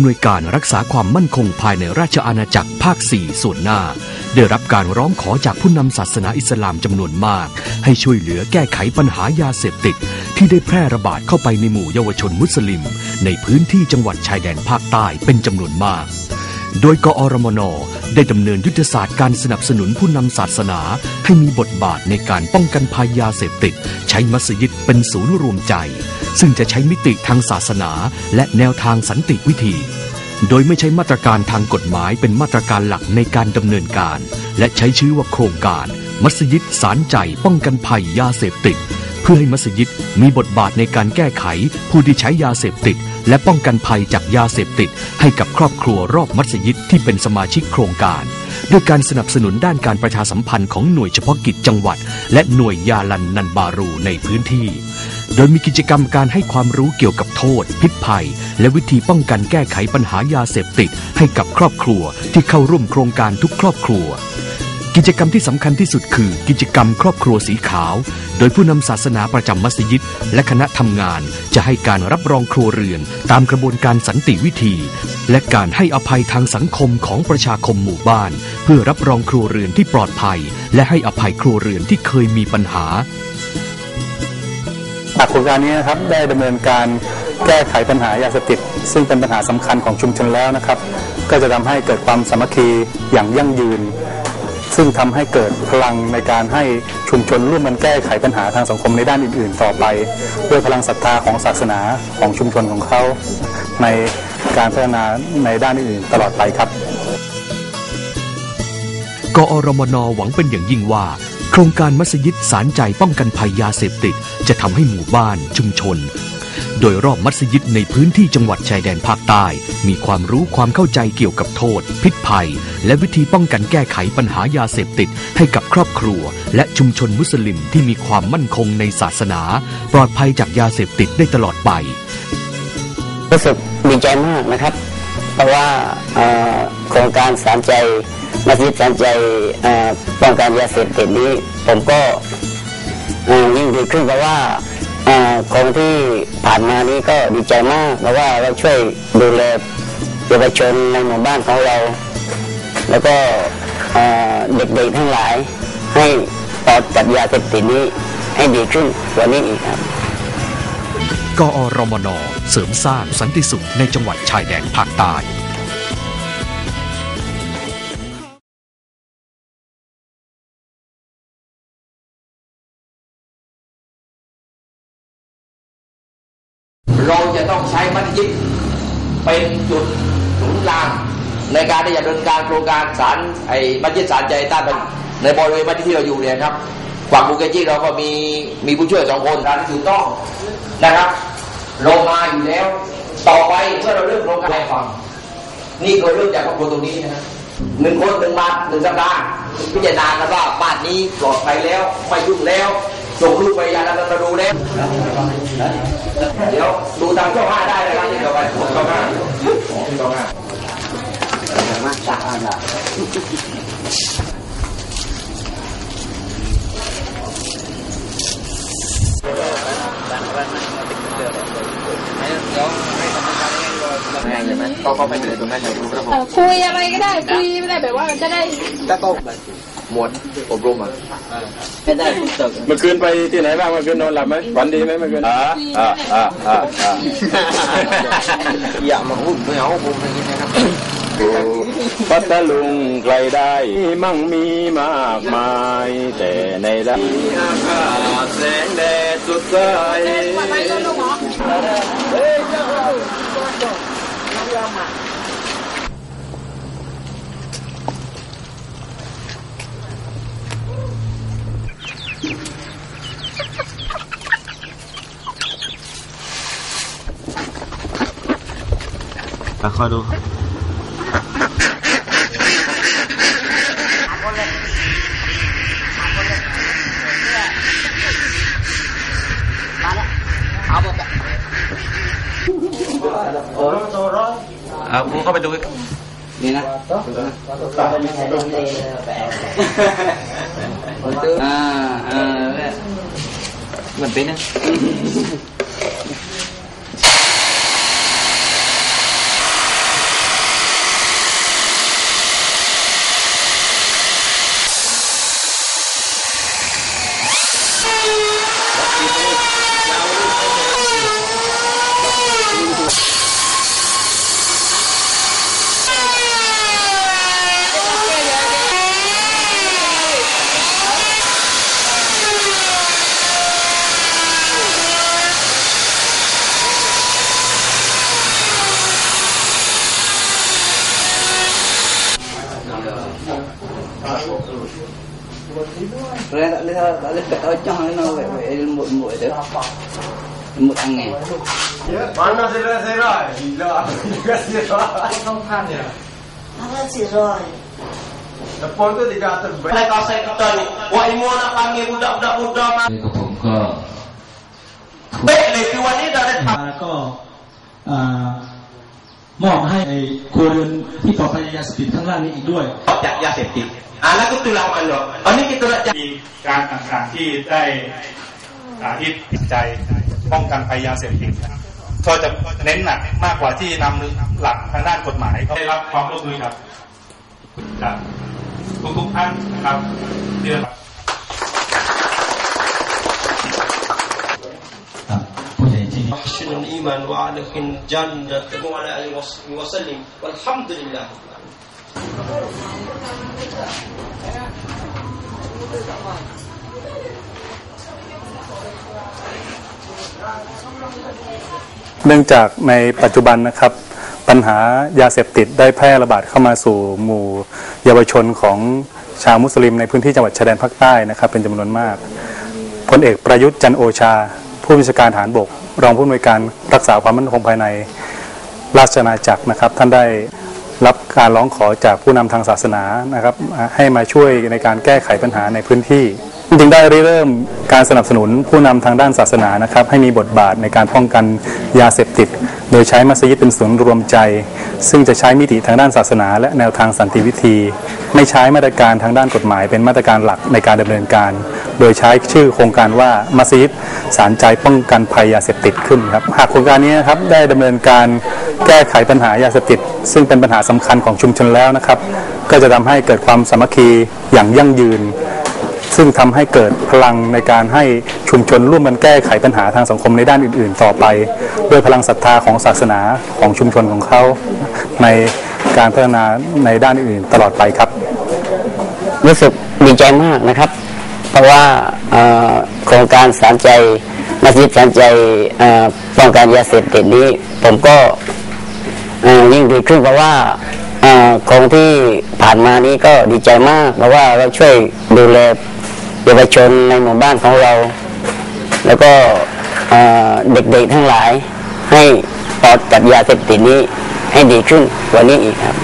ำนวยการรักษาความมั่นคงภายในราชอาณาจักรภาค 4 ส่วนหน้า ได้รับการร้องขอจากผู้นำศาสนาอิสลามจำนวนมาก ให้ช่วยเหลือแก้ไขปัญหายาเสพติด ที่ได้แพร่ระบาดเข้าไปในหมู่เยาวชนมุสลิม ในพื้นที่จังหวัดชายแดนภาคใต้เป็นจำนวนมาก โดยกอรมนได้ดำเนินยุทธศาสตร์การสนับสนุนผู้นำศาสนา ให้มีบทบาทในการป้องกันภัยยาเสพติด ใช้มัสยิดเป็นศูนย์รวมใจ ซึ่งจะใช้มิติทางศาสนา และแนวทางสันติวิธี โดยไม่ใช้มาตรการทางกฎหมายเป็นมาตรการหลักในการดำเนินการ และใช้ชื่อว่าโครงการ มัสยิดสารใจป้องกันภัยยาเสพติด เพื่อให้มัสยิดมีบทบาทในการแก้ไข ผู้ที่ใช้ยาเสพติด และป้องกันภัยจากยาเสพติด ให้กับครอบครัวรอบมัสยิดที่เป็นสมาชิกโครงการด้วยการสนับสนุนด้านการประชาสัมพันธ์ของหน่วยเฉพาะกิจจังหวัด และหน่วยยาลันนันบารูในพื้นที่ โดยมีกิจกรรมการให้ความรู้เกี่ยวกับโทษ พิษภัย และวิธีป้องกันแก้ไขปัญหายาเสพติด ให้กับครอบครัวที่เข้าร่วมโครงการทุกครอบครัว กิจกรรมที่สำคัญที่สุดคือกิจกรรมครอบครัวสีขาว โดยผู้นำศาสนาประจำมัสยิด และคณะทำงาน จะให้การรับรองครัวเรือน ตามกระบวนการสันติวิธี และการให้อภัยทางสังคมของประชาคมหมู่บ้าน เพื่อรับรองครัวเรือนที่ปลอดภัย และให้อภัยครัวเรือนที่เคยมีปัญหาจากโครงการนี้นะครับได้ดำเนินการแก้ไขปัญหายาเสพติดซึ่งเป็นปัญหาสำคัญของชุมชนแล้วนะครับ ก็จะทำให้เกิดความสามัคคีอย่างยั่งยืน ซึ่งทำให้เกิดพลังในการให้ชุมชนร่วมกันแก้ไขปัญหาทางสังคมในด้านอื่น ๆ ต่อไป ด้วยพลังศรัทธาของศาสนาของชุมชนของเขาในการพัฒนาในด้านอื่นๆตลอดไปครับ กอรมนหวังเป็นอย่างยิ่งว่า โครงการมัสยิดสารใจป้องกันภัยยาเสพติด จะทำให้หมู่บ้านชุมชน โดยรอบมัสยิดในพื้นที่จังหวัดชายแดนภาคใต้ มีความรู้ความเข้าใจเกี่ยวกับโทษ พิษภัย และวิธีป้องกันแก้ไขปัญหายาเสพติด ให้กับครอบครัว และชุมชนมุสลิมที่มีความมั่นคงในศาสนา ปลอดภัยจากยาเสพติดได้ตลอดไปรู้สึกดีใจมากนะครับ เพราะว่าโครงการสารใจมัสยิดสารใจป้องกันยาเสพติดนี้ ผมก็ยิ่งดีขึ้นเพราะว่า เอ่อคนที่ผ่านมานี้ก็ดีใจมากเพราะว่าเราช่วยดูแลเยาวชนในหมู่บ้านของเรา แล้วก็เอ่อเด็กๆทั้งหลายให้ปลอดจากยาเสพติดนี้ให้ดีขึ้นกว่านี้อีกครับกอรมนเสริมสร้างสันติสุขในจังหวัดชายแดนภาคใต้ เราจะต้องใช้มัสยิดเป็นจุดศูนย์กลางในการที่จะดำเนินการโครงการสารไอ้มัสยิดสารใจต้านในบริเวณมัสยิดที่เราอยู่เนี่ยครับฝั่งบุกเกจิเราก็มีมีผู้ช่วยสองคนการที่ถูกต้องนะครับเรามาอยู่แล้ว ต่อไปเมื่อเราเริ่มโครงการฟังนี่คือเริ่มจากครอบครัวตรงนี้นะหนึ่งคนหนึ่งบาทหนึ่งสัปดาห์พิจารณากันว่าบ้านนี้ปลอดภัยแล้วไม่ยุ่งแล้ว ส่งลูกไปยาแล้วมาดูแล้วเดี๋ยวดูทางช่องห้าได้นะครับที่ต่อไปช่องห้าช่องห้าเอ่อคุยอะไรก็ได้คุยไม่ได้แบบว่าจะได้ หมวดอบรมอะเมื่อคืนไปที่ไหนบ้างเมื่อคืนนอนหลับไหมฝันดีไหมเมื่อคืนอ่าอ่าอ่าอ่าอ่าอย่ามาพูดไม่เอาผมอย่างนี้นะครับพัทลุงใครได้มั่งมีมากมาย แต่ในด้านอากาศแสงแดดสดใส คอยดูอ่ากูเข้าไปดู นี่นะอ่าอ่าเหมือนเป็นนะ Rồi lấy thôi, lấy cái đó trong nó về về muội muội được. Muội ăn nghe. Bán nó sẽ ra sẽ rồi, gì đó, cái gì đó. Không tham nhỉ. Nó sẽ rồi. Nó bỏ cái gì cả tầm vậy. Này có sẽ có tên, vậy mua nó ăn nghe budak budak budak mà. Cái cũng có. Bé này cứ vậy đó đấy. Mà có มอบให้ในครัวเรือนที่ปลอดภัยยาเสพติดข้างล่างนี้อีกด้วยจากยาเสพติด อ่าแล้วก็ตุลามันเหรออันนี้kita nak มีการต่างๆที่ได้สาธิตใจป้องกันภัยยาเสพติดก็จะเน้นหนักมากกว่าที่นำหลักทางด้านกฎหมายเขาได้รับความร่วมมือกับจากทุกๆท่านนะครับที่ ผู้ใหญ่ที่ أحسن الإيمان وأدخل الجنة وعلى آله وصحبه وسلم والحمد لله เนื่องจากในปัจจุบันนะครับปัญหายาเสพติดได้แพร่ระบาดเข้ามาสู่หมู่เยาวชนของชาวมุสลิมในพื้นที่จังหวัดชายแดนภาคใต้นะครับ เป็นจำนวนมากพลเอกประยุทธ์จันโอชา ผู้บัญชาการทหารบก รองผู้อำนวยการรักษาความมั่นคงภายในราชอาณาจักรนะครับ ท่านได้ รับการร้องขอจากผู้นำทางศาสนานะครับให้มาช่วยในการแก้ไขปัญหาในพื้นที่ จึงได้ริเริ่มการสนับสนุนผู้นำทางด้านศาสนานะครับ ให้มีบทบาทในการป้องกันยาเสพติด โดยใช้มัสยิดเป็นศูนย์รวมใจ ซึ่งจะใช้มิติทางด้านศาสนา และแนวทางสันติวิธี ไม่ใช้มาตรการทางด้านกฎหมาย เป็นมาตรการหลักในการดำเนินการ โดยใช้ชื่อโครงการว่ามัสยิดสารใจป้องกันภัยยาเสพติดขึ้นครับหากโครงการนี้นะครับได้ดำเนินการแก้ไขปัญหายาเสพติด ซึ่งเป็นปัญหาสำคัญของชุมชนแล้วนะครับ ก็จะทำให้เกิดความสามัคคีอย่างยั่งยืน ซึ่งทำให้เกิดพลังในการให้ชุมชนร่วมกันแก้ไขปัญหาทางสังคมในด้านอื่น ๆ ต่อไป ด้วยพลังศรัทธาของศาสนาของชุมชนของเขาในการพัฒนาในด้านอื่นๆตลอดไปครับ รู้สึกดีใจมากนะครับ เพราะว่าโครงการสารใจมัสยิดสารใจเอ่อป้องกันยาเสพติดนี้ ผมก็ยิ่งดีขึ้นเพราะว่าเอ่อโครงที่ผ่านมานี้ก็ดีใจมาก เพราะว่าเราช่วยดูแล เยาวชนในหมู่บ้านของเรา แล้วก็เด็กๆทั้งหลายให้ปลอดจากยาเสพติดนี้ให้ดีขึ้นกว่านี้อีกครับ